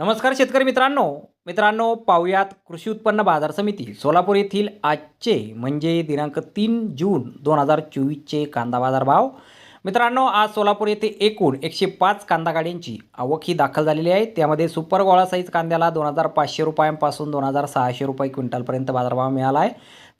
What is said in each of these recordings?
नमस्कार शेतकरी मित्रांनो. मित्रांनो पाहुयात कृषी उत्पन्न बाजार समिती सोलापूर येथील आजचे म्हणजे दिनांक तीन जून दोन हजार चोवीसचे कांदा बाजार भाव मित्रांनो आज सोलापूर येथे एकूण एकशे पाच कांदा गाड्यांची आवक ही दाखल झालेली आहे. त्यामध्ये सुपर गोळा साईज कांद्याला दोन हजार पाचशे रुपयांपासून दोन हजार सहाशे रुपये क्विंटलपर्यंत बाजारभाव मिळाला आहे.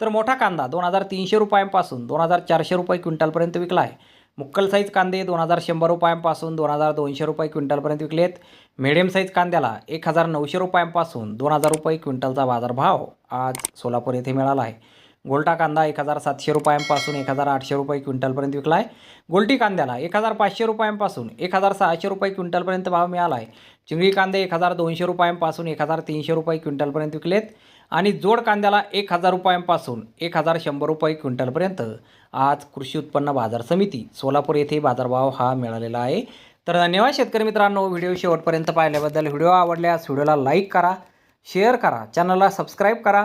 तर मोठा कांदा दोन हजार तीनशे रुपयांपासून दोन हजार चारशे रुपये क्विंटलपर्यंत विकला आहे. मुक्कल साईज कांदे दोन हजार शंभर रुपयांपासून दोन हजार दोनशे रुपये क्विंटलपर्यंत विकलेत. मिडियम साईज कांद्याला एक हजार नऊशे रुपयांपासून दोन हजार रुपये क्विंटलचा बाजारभाव आज सोलापूर येथे मिळाला आहे. गोल्टा कांदा एक हजार सातशे रुपयांपासून एक हजार आठशे रुपये क्विंटलपर्यंत विकला आहे गोल्टी कांद्याला एक हजार पाचशे रुपयांपासून एक हजार सहाशे रुपये क्विंटलपर्यंत भाव मिळाला आहे चिंगळी कांदे एक हजार दोनशे रुपयांपासून एक हजार तीनशे रुपये क्विंटलपर्यंत विकलेत. आणि जोड कांद्याला एक हजार रुपयांपासून एक हजार शंभर रुपये क्विंटलपर्यंत. आज कृषी उत्पन्न बाजार समिती सोलापूर येथे बाजारभाव हा मिळालेला आहे. तर धन्यवाद शेतकरी मित्रांनो व्हिडिओ शेवटपर्यंत पाहिल्याबद्दल. व्हिडिओ आवडल्यास व्हिडिओला लाईक करा शेअर करा चॅनलला सबस्क्राईब करा.